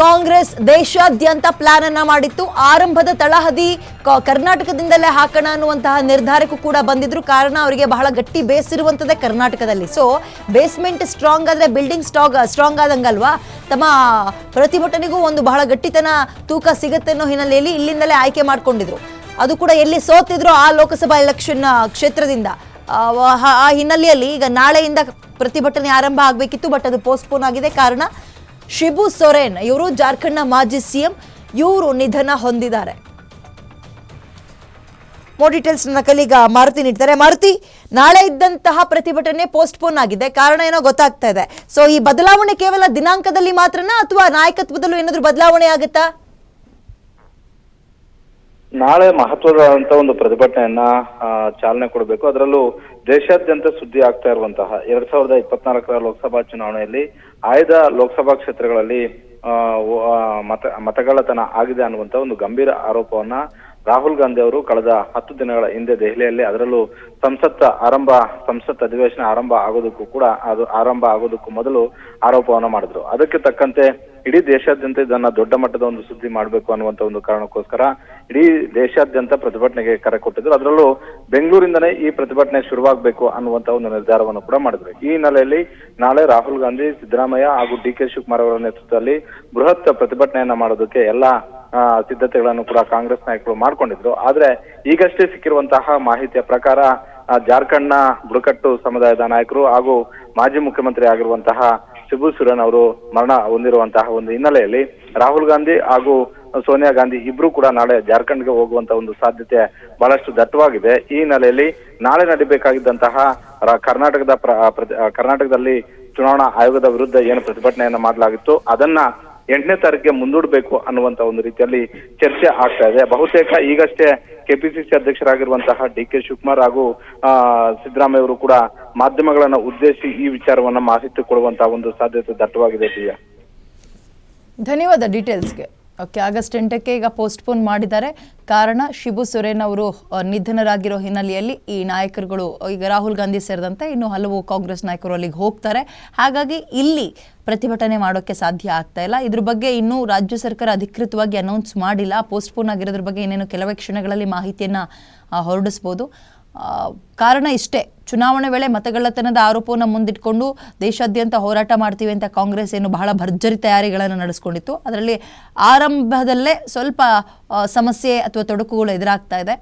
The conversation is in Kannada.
ಕಾಂಗ್ರೆಸ್ ದೇಶಾದ್ಯಂತ ಪ್ಲಾನ್ ಅನ್ನ ಮಾಡಿತ್ತು. ಆರಂಭದ ತಳಹದಿ ಕರ್ನಾಟಕದಿಂದಲೇ ಹಾಕೋಣ ಅನ್ನುವಂತಹ ನಿರ್ಧಾರಕ್ಕೂ ಕೂಡ ಬಂದಿದ್ರು. ಕಾರಣ ಅವರಿಗೆ ಬಹಳ ಗಟ್ಟಿ ಬೇಸ್ ಇರುವಂತದ್ದೇ ಕರ್ನಾಟಕದಲ್ಲಿ. ಸೊ ಬೇಸ್ಮೆಂಟ್ ಸ್ಟ್ರಾಂಗ್ ಆದ್ರೆ ಬಿಲ್ಡಿಂಗ್ ಸ್ಟಾಗ್ ಸ್ಟ್ರಾಂಗ್ ಆದಂಗಲ್ವಾ? ತಮ್ಮ ಪ್ರತಿಭಟನೆಗೂ ಒಂದು ಬಹಳ ಗಟ್ಟಿತನ ತೂಕ ಸಿಗುತ್ತೆ ಅನ್ನೋ ಹಿನ್ನೆಲೆಯಲ್ಲಿ ಇಲ್ಲಿಂದಲೇ ಆಯ್ಕೆ ಮಾಡ್ಕೊಂಡಿದ್ರು. ಅದು ಕೂಡ ಎಲ್ಲಿ ಸೋತಿದ್ರು ಆ ಲೋಕಸಭಾ ಎಲೆಕ್ಷನ್ ಕ್ಷೇತ್ರದಿಂದ. ಆ ಹಿನ್ನೆಲೆಯಲ್ಲಿ ಈಗ ನಾಳೆಯಿಂದ ಪ್ರತಿಭಟನೆ ಆರಂಭ ಆಗಬೇಕಿತ್ತು ಬಟ್ ಅದು ಪೋಸ್ಟ್ಪೋನ್ ಆಗಿದೆ. ಕಾರಣ ಶಿಬು ಸೊರೇನ್, ಇವರು ಜಾರ್ಖಂಡ್ನ ಮಾಜಿ ಸಿಎಂ, ಇವರು ನಿಧನ ಹೊಂದಿದ್ದಾರೆ. ಮೋರ್ ಡೀಟೇಲ್ಸ್ ನನ್ನ ಮಾರುತಿ ನೀಡ್ತಾರೆ. ಮಾರುತಿ, ನಾಳೆ ಇದ್ದಂತಹ ಪ್ರತಿಭಟನೆ ಪೋಸ್ಟ್ಪೋನ್ ಆಗಿದೆ. ಕಾರಣ ಏನೋ ಗೊತ್ತಾಗ್ತಾ ಇದೆ. ಸೊ ಈ ಬದಲಾವಣೆ ಕೇವಲ ದಿನಾಂಕದಲ್ಲಿ ಮಾತ್ರನಾ ಅಥವಾ ನಾಯಕತ್ವದಲ್ಲೂ ಏನಾದರೂ ಬದಲಾವಣೆ ಆಗುತ್ತಾ? ನಾಳೆ ಮಹತ್ವದಂತ ಒಂದು ಪ್ರತಿಭಟನೆಯನ್ನ ಚಾಲನೆ ಕೊಡಬೇಕು. ಅದರಲ್ಲೂ ದೇಶಾದ್ಯಂತ ಸುದ್ದಿ ಆಗ್ತಾ ಇರುವಂತಹ ಎರಡ್ ಸಾವಿರದ ಇಪ್ಪತ್ನಾಲ್ಕರ ಲೋಕಸಭಾ ಚುನಾವಣೆಯಲ್ಲಿ ಆಯ್ದ ಲೋಕಸಭಾ ಕ್ಷೇತ್ರಗಳಲ್ಲಿ ಮತ, ಮತಗಳ್ಳತನ ಆಗಿದೆ ಅನ್ನುವಂತ ಒಂದು ಗಂಭೀರ ಆರೋಪವನ್ನ ರಾಹುಲ್ ಗಾಂಧಿ ಅವರು ಕಳೆದ ಹತ್ತು ದಿನಗಳ ಹಿಂದೆ ದೆಹಲಿಯಲ್ಲಿ ಅದರಲ್ಲೂ ಸಂಸತ್ ಆರಂಭ, ಸಂಸತ್ ಅಧಿವೇಶನ ಆರಂಭ ಆಗೋದಕ್ಕೂ ಕೂಡ ಅದು ಆರಂಭ ಆಗೋದಕ್ಕೂ ಮೊದಲು ಆರೋಪವನ್ನ ಮಾಡಿದ್ರು. ಅದಕ್ಕೆ ತಕ್ಕಂತೆ ಇಡೀ ದೇಶಾದ್ಯಂತ ಇದನ್ನ ದೊಡ್ಡ ಮಟ್ಟದ ಒಂದು ಸುದ್ದಿ ಮಾಡಬೇಕು ಅನ್ನುವಂತ ಒಂದು ಕಾರಣಕ್ಕೋಸ್ಕರ ಇಡೀ ದೇಶಾದ್ಯಂತ ಪ್ರತಿಭಟನೆಗೆ ಕರೆ ಕೊಟ್ಟಿದ್ರು. ಅದರಲ್ಲೂ ಬೆಂಗಳೂರಿಂದನೇ ಈ ಪ್ರತಿಭಟನೆ ಶುರುವಾಗಬೇಕು ಅನ್ನುವಂತ ಒಂದು ನಿರ್ಧಾರವನ್ನು ಕೂಡ ಮಾಡಿದ್ರು. ಈ ಹಿನ್ನೆಲೆಯಲ್ಲಿ ನಾಳೆ ರಾಹುಲ್ ಗಾಂಧಿ, ಸಿದ್ದರಾಮಯ್ಯ ಹಾಗೂ ಡಿ ಕೆ ಶಿವಕುಮಾರ್ ಅವರ ನೇತೃತ್ವದಲ್ಲಿ ಬೃಹತ್ ಪ್ರತಿಭಟನೆಯನ್ನ ಮಾಡೋದಕ್ಕೆ ಎಲ್ಲಾ ಸಿದ್ಧತೆಗಳನ್ನು ಕೂಡ ಕಾಂಗ್ರೆಸ್ ನಾಯಕರು ಮಾಡ್ಕೊಂಡಿದ್ರು. ಆದ್ರೆ ಈಗಷ್ಟೇ ಸಿಕ್ಕಿರುವಂತಹ ಮಾಹಿತಿಯ ಪ್ರಕಾರ ಜಾರ್ಖಂಡ್ನ ಬುಡಕಟ್ಟು ಸಮುದಾಯದ ನಾಯಕರು ಹಾಗೂ ಮಾಜಿ ಮುಖ್ಯಮಂತ್ರಿ ಆಗಿರುವಂತಹ ಶಿಬು ಸುರನ್ ಅವರು ಮರಣ ಹೊಂದಿರುವಂತಹ ಒಂದು ಹಿನ್ನೆಲೆಯಲ್ಲಿ ರಾಹುಲ್ ಗಾಂಧಿ ಹಾಗೂ ಸೋನಿಯಾ ಗಾಂಧಿ ಇಬ್ರು ಕೂಡ ನಾಳೆ ಜಾರ್ಖಂಡ್ಗೆ ಹೋಗುವಂತ ಒಂದು ಸಾಧ್ಯತೆ ಬಹಳಷ್ಟು ದಟ್ಟವಾಗಿದೆ. ಈ ಹಿನ್ನೆಲೆಯಲ್ಲಿ ನಾಳೆ ನಡೀಬೇಕಾಗಿದ್ದಂತಹ ಕರ್ನಾಟಕದ ಕರ್ನಾಟಕದಲ್ಲಿ ಚುನಾವಣಾ ಆಯೋಗದ ವಿರುದ್ಧ ಏನು ಪ್ರತಿಭಟನೆಯನ್ನು ಮಾಡಲಾಗಿತ್ತು, ಅದನ್ನ ಎಂಟನೇ ತಾರೀಕಿಗೆ ಮುಂದೂಡಬೇಕು ಅನ್ನುವಂತ ಒಂದು ರೀತಿಯಲ್ಲಿ ಚರ್ಚೆ ಆಗ್ತಾ ಇದೆ. ಬಹುತೇಕ ಈಗಷ್ಟೇ ಕೆಪಿಸಿಸಿ ಅಧ್ಯಕ್ಷರಾಗಿರುವಂತಹ ಡಿ ಕೆ ಶಿವಕುಮಾರ್ ಹಾಗೂ ಸಿದ್ದರಾಮಯ್ಯ ಅವರು ಕೂಡ ಮಾಧ್ಯಮಗಳನ್ನ ಉದ್ದೇಶಿಸಿ ಈ ವಿಚಾರವನ್ನ ಮಾಹಿತಿ ಕೊಡುವಂತಹ ಒಂದು ಸಾಧ್ಯತೆ ದಟ್ಟವಾಗಿದೆ ಧನ್ಯವಾದ ಡೀಟೇಲ್ಸ್ಗೆ. ಓಕೆ, ಆಗಸ್ಟ್ ಎಂಟಕ್ಕೆ ಈಗ ಪೋಸ್ಟ್ಪೋನ್ ಮಾಡಿದ್ದಾರೆ. ಕಾರಣ ಶಿಬು ಸೊರೇನ್ ಅವರು ನಿಧನರಾಗಿರೋ ಹಿನ್ನೆಲೆಯಲ್ಲಿ ಈ ನಾಯಕರುಗಳು, ಈಗ ರಾಹುಲ್ ಗಾಂಧಿ ಸೇರಿದಂತೆ ಇನ್ನು ಹಲವು ಕಾಂಗ್ರೆಸ್ ನಾಯಕರು ಅಲ್ಲಿಗೆ ಹೋಗ್ತಾರೆ. ಹಾಗಾಗಿ ಇಲ್ಲಿ ಪ್ರತಿಭಟನೆ ಮಾಡೋಕ್ಕೆ ಸಾಧ್ಯ ಆಗ್ತಾ ಇಲ್ಲ. ಇದ್ರ ಬಗ್ಗೆ ಇನ್ನೂ ರಾಜ್ಯ ಸರ್ಕಾರ ಅಧಿಕೃತವಾಗಿ ಅನೌನ್ಸ್ ಮಾಡಿಲ್ಲ. ಪೋಸ್ಟ್ಪೋನ್ ಆಗಿರೋದ್ರ ಬಗ್ಗೆ ಏನೇನು ಕೆಲವೇ ಕ್ಷಣಗಳಲ್ಲಿ ಮಾಹಿತಿಯನ್ನು ಹೊರಡಿಸ್ಬೋದು. ಕಾರಣ ಇಷ್ಟೇ. ಚುನಾವಣೆ ವೇಳೆ ಮತಗಳ್ಳತನದ ಆರೋಪವನ್ನು ಮುಂದಿಟ್ಕೊಂಡು ದೇಶಾದ್ಯಂತ ಹೋರಾಟ ಮಾಡ್ತೀವಿ ಅಂತ ಕಾಂಗ್ರೆಸ್ ಏನು ಬಹಳ ಭರ್ಜರಿ ತಯಾರಿಗಳನ್ನು ನಡೆಸ್ಕೊಂಡಿತ್ತು. ಅದರಲ್ಲಿ ಆರಂಭದಲ್ಲೇ ಸ್ವಲ್ಪ ಸಮಸ್ಯೆ ಅಥವಾ ತೊಡಕುಗಳು ಎದುರಾಗ್ತಾ ಇದೆ.